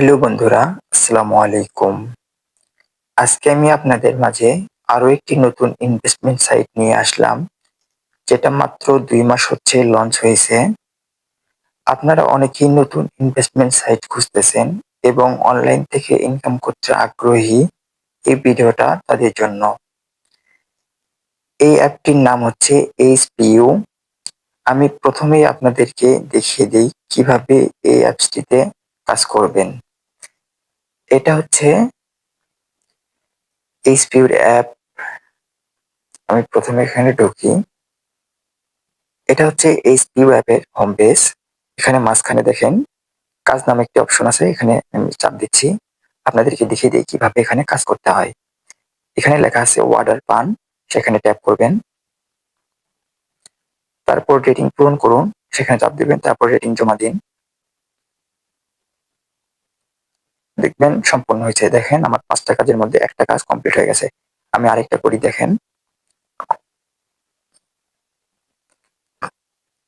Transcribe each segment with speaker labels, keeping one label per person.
Speaker 1: Hello বন্ধুরা, আসসালামু আলাইকুম। আজকে আমি আপনাদের মাঝে আরও একটি নতুন ইনভেস্টমেন্ট সাইট নিয়ে আসলাম, যেটা মাত্র দুই মাস হচ্ছে লঞ্চ হয়েছে। আপনারা অনেকেই নতুন ইনভেস্টমেন্ট সাইট খুঁজতেছেন এবং অনলাইন থেকে ইনকাম করতে আগ্রহী এই ভিডিওটা তাদের জন্য। এই অ্যাপটির নাম হচ্ছে এইচপিইউ আমি প্রথমেই আপনাদেরকে দেখিয়ে দিই কীভাবে এই অ্যাপসটিতে কাজ করবেন। এটা হচ্ছে এইচপিউর অ্যাপ আমি প্রথমে এখানে ঢুকি। এটা হচ্ছে এইচপিউ অ্যাপের হোম পেজ এখানে মাঝখানে দেখেন, কাজ নামে একটি অপশন আছে, এখানে আমি চাপ দিচ্ছি। আপনাদেরকে দেখিয়ে দিই কীভাবে এখানে কাজ করতে হয়। এখানে লেখা আছে ওয়ার্ডার পান, সেখানে ট্যাপ করবেন। তারপর রেটিং পূরণ করুন, সেখানে চাপ দিবেন, তারপর রেটিং জমা দিন। দেখবেন সম্পূর্ণ হয়েছে। দেখেন আমার পাঁচটা কাজের মধ্যে একটা কাজ কমপ্লিট হয়ে গেছে। আমি আরেকটা করি, দেখেন।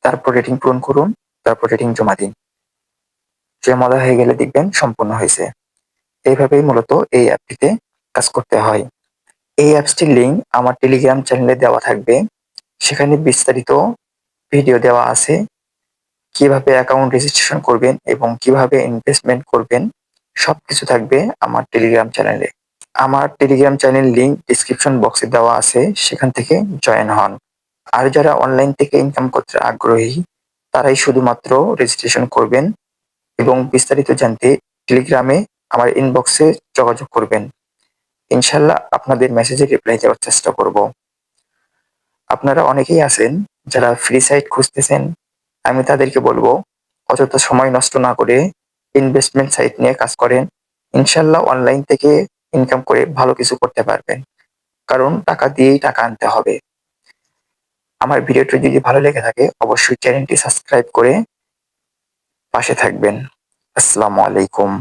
Speaker 1: তারপর রেটিং পূরণ করুন, তারপর রেটিং জমা দিন। জমা হয়ে গেলে দেখবেন সম্পূর্ণ হয়েছে। এইভাবেই মূলত এই অ্যাপটিতে কাজ করতে হয়। এই অ্যাপসটির লিঙ্ক আমার টেলিগ্রাম চ্যানেলে দেওয়া থাকবে। সেখানে বিস্তারিত ভিডিও দেওয়া আছে। কীভাবে অ্যাকাউন্ট রেজিস্ট্রেশন করবেন এবং কীভাবে ইনভেস্টমেন্ট করবেন সবকিছু থাকবে আমার টেলিগ্রাম চ্যানেলে আমার টেলিগ্রাম চ্যানেল লিঙ্ক ডিসক্রিপশন বক্সে দেওয়া আছে, সেখান থেকে জয়েন হন। আর যারা অনলাইন থেকে ইনকাম করতে আগ্রহী, তারাই শুধুমাত্র রেজিস্ট্রেশন করবেন এবং বিস্তারিত জানতে টেলিগ্রামে আমার ইনবক্সে যোগাযোগ করবেন। ইনশাল্লাহ আপনাদের মেসেজে রিপ্লাই দেওয়ার চেষ্টা করব। আপনারা অনেকেই আছেন যারা ফ্রি সাইট খুঁজতেছেন। আমি তাদেরকে বলব, অযথা সময় নষ্ট না করে ইনভেস্টমেন্ট সাইট নিয়ে কাজ করেন, ইনশাল্লাহ অনলাইন থেকে ইনকাম করে ভালো কিছু করতে পারবেন। কারণ টাকা দিয়েই টাকা আনতে হবে। আমার ভিডিওটি যদি ভালো লেগে থাকে, অবশ্যই চ্যানেলটি সাবস্ক্রাইব করে পাশে থাকবেন। আসসালামু আলাইকুম।